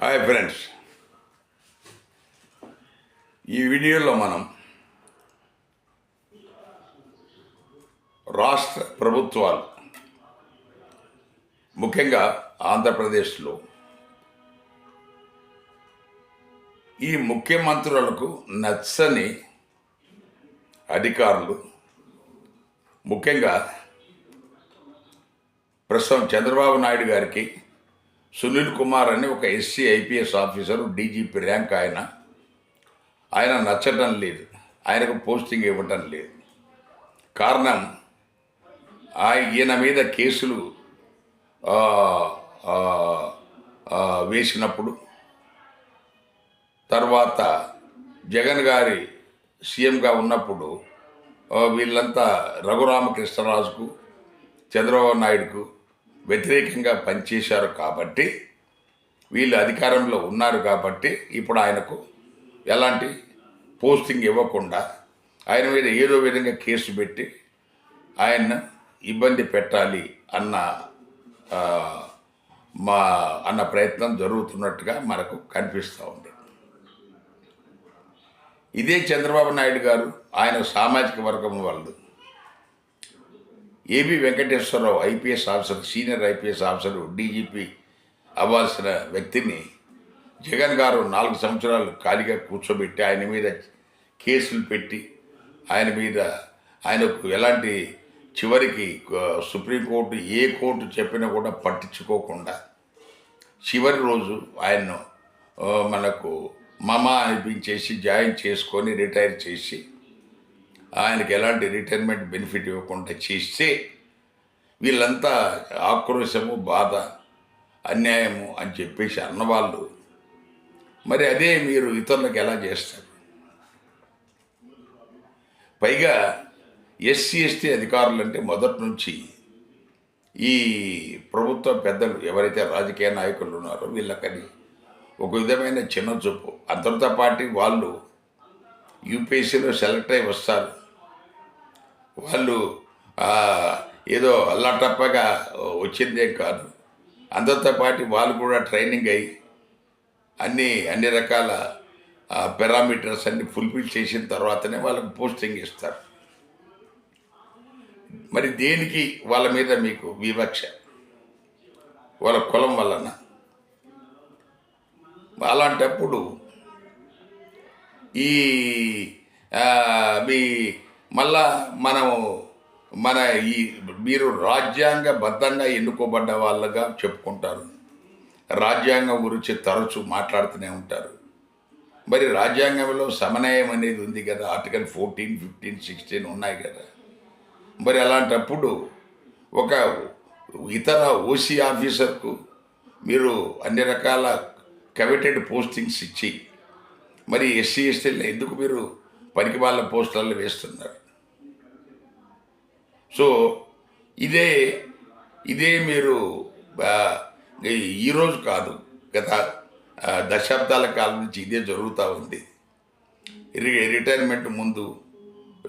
Hi friends. ఈ వీడియోలో మనం రాష్ట్ర ప్రభుత్వాలు ముఖ్యంగా ఆంధ్రప్రదేశ్లో ఈ ముఖ్యమంత్రులకు నచ్చని అధికారులు ముఖ్యంగా ప్రస్తుతం చంద్రబాబు నాయుడు గారికి సునీల్ కుమార్ అని ఒక SC IPS officer DGP rank ఆయన. ఆయన నచ్చటం లేదు. ఆయనకు పోస్టింగ్ ఇవ్వటం లేదు. కారణం ఆ ఈయన మీద కేసులు వేసినప్పుడు తర్వాత జగన్ గారి సీఎంగా ఉన్నప్పుడు వీళ్ళంతా రఘురామకృష్ణరాజుకు చంద్రబాబు నాయుడుకు వ్యతిరేకంగా పనిచేశారు కాబట్టి వీళ్ళు అధికారంలో ఉన్నారు కాబట్టి ఇప్పుడు ఆయనకు ఎలాంటి పోస్టింగ్ ఇవ్వకుండా ఆయన మీద ఏదో విధంగా కేసు పెట్టి ఆయన్ను ఇబ్బంది పెట్టాలి అన్న మా అన్న ప్రయత్నం జరుగుతున్నట్టుగా మనకు కనిపిస్తూ ఉంది. ఇదే చంద్రబాబు నాయుడు గారు ఆయన సామాజిక వర్గం వాళ్ళు AB Venkateswara Rao IPS officer senior IPS officer DGP అవ్వాల్సిన వ్యక్తిని జగన్ గారు నాలుగు సంవత్సరాలు ఖాళీగా కూర్చోబెట్టి ఆయన మీద కేసులు పెట్టి ఆయన మీద ఆయనకు ఎలాంటి చివరికి సుప్రీంకోర్టు ఏ కోర్టు చెప్పినా కూడా పట్టించుకోకుండా చివరి రోజు ఆయన్ను మనకు మమ అనిపించేసి జాయిన్ చేసుకొని రిటైర్ చేసి ఆయనకి ఎలాంటి రిటైర్మెంట్ బెనిఫిట్ ఇవ్వకుండా చేస్తే వీళ్ళంతా ఆక్రోశము బాధ అన్యాయము అని చెప్పేసి అన్నవాళ్ళు. మరి అదే మీరు ఇతరులకు ఎలా చేస్తారు? పైగా ఎస్సీ ఎస్టీ అధికారులు అంటే మొదటి నుంచి ఈ ప్రభుత్వ పెద్దలు ఎవరైతే రాజకీయ నాయకులు ఉన్నారో వీళ్ళకని ఒక విధమైన చిన్న చూపు. అంతటితో పాటు వాళ్ళు యూపీఎస్సీలో సెలెక్ట్ అయి వస్తారు. వాళ్ళు ఏదో అల్లాటప్పగా వచ్చిందేం కాదు. అందరితో పాటు వాళ్ళు కూడా ట్రైనింగ్ అయ్యి అన్ని అన్ని రకాల పారామీటర్స్ అన్ని ఫుల్ఫిల్ చేసిన తర్వాతనే వాళ్ళకు పోస్టింగ్ ఇస్తారు. మరి దేనికి వాళ్ళ మీద మీకు వివక్ష? వాళ్ళ కులం వలన. అలాంటప్పుడు ఈ మీ మళ్ళా మనం మన ఈ మీరు రాజ్యాంగబద్ధంగా ఎన్నుకోబడ్డ వాళ్ళగా చెప్పుకుంటారు. రాజ్యాంగం గురించి తరచూ మాట్లాడుతూనే ఉంటారు. మరి రాజ్యాంగంలో సమన్వయం అనేది ఉంది కదా ఆర్టికల్ ఫోర్టీన్ ఫిఫ్టీన్ సిక్స్టీన్ ఉన్నాయి కదా. మరి అలాంటప్పుడు ఒక ఇతర ఓసీ ఆఫీసర్కు మీరు అన్ని రకాల కమిటెడ్ పోస్టింగ్స్ ఇచ్చి మరి ఎస్సీ ఎస్టీలో ఎందుకు మీరు పనికి వాళ్ళ పోస్టులలో వేస్తున్నారు? సో ఇదే ఇదే మీరు ఈరోజు కాదు గత దశాబ్దాల కాలం నుంచి ఇదే జరుగుతూ ఉంది. రిటైర్మెంట్ ముందు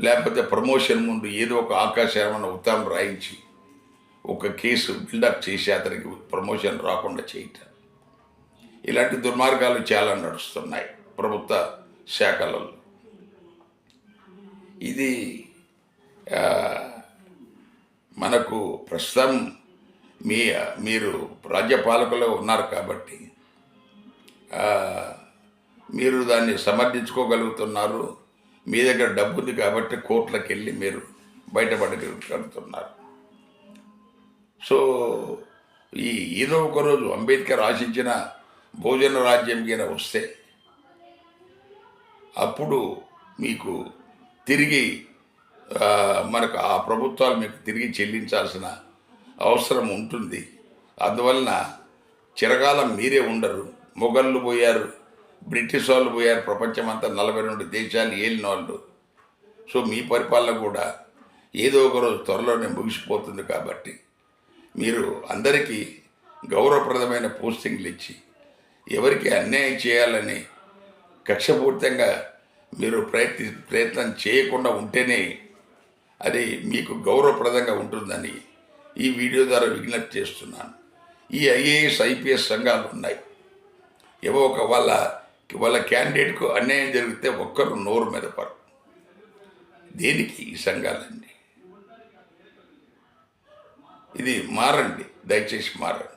లేకపోతే ప్రమోషన్ ముందు ఏదో ఒక ఆకాశమైన ఉత్తరం రాయించి ఒక కేసు బిల్డప్ చేసి అతనికి ప్రమోషన్ రాకుండా చేయటం. ఇలాంటి దుర్మార్గాలు చాలా నడుస్తున్నాయి ప్రభుత్వ శాఖలలో. ఇది మనకు ప్రస్తుతం మీ మీరు రాజ్యపాలకులో ఉన్నారు కాబట్టి మీరు దాన్ని సమర్థించుకోగలుగుతున్నారు. మీ దగ్గర డబ్బు ఉంది కాబట్టి కోర్టులకు వెళ్ళి మీరు బయటపడగలుగుతున్నారు. సో ఈ ఏదో ఒక రోజు అంబేద్కర్ ఆశించిన భోజన రాజ్యం కింద వస్తే అప్పుడు మీకు తిరిగి మనకు ఆ ప్రభుత్వాలు మీకు తిరిగి చెల్లించాల్సిన అవసరం ఉంటుంది. అందువలన చిరకాలం మీరే ఉండరు. మొఘళ్ళు పోయారు బ్రిటిష్ వాళ్ళు పోయారు ప్రపంచమంతా నలభై రెండు దేశాలు ఏలిన వాళ్ళు. సో మీ పరిపాలన కూడా ఏదో ఒకరోజు త్వరలోనే ముగిసిపోతుంది కాబట్టి మీరు అందరికీ గౌరవప్రదమైన పోస్టింగ్లు ఇచ్చి ఎవరికి అన్యాయం చేయాలని కక్షపూరితంగా మీరు ప్రయత్ని ప్రయత్నం చేయకుండా ఉంటేనే అది మీకు గౌరవప్రదంగా ఉంటుందని ఈ వీడియో ద్వారా విజ్ఞప్తి చేస్తున్నాను. ఈ ఐఏఎస్ ఐపీఎస్ సంఘాలు ఉన్నాయి. ఏవో ఒక వాళ్ళ వాళ్ళ క్యాండిడేట్కు అన్యాయం జరిగితే ఒక్కరు నోరు మెదపరు. దేనికి ఈ సంఘాలండి? ఇది మారండి దయచేసి మారండి.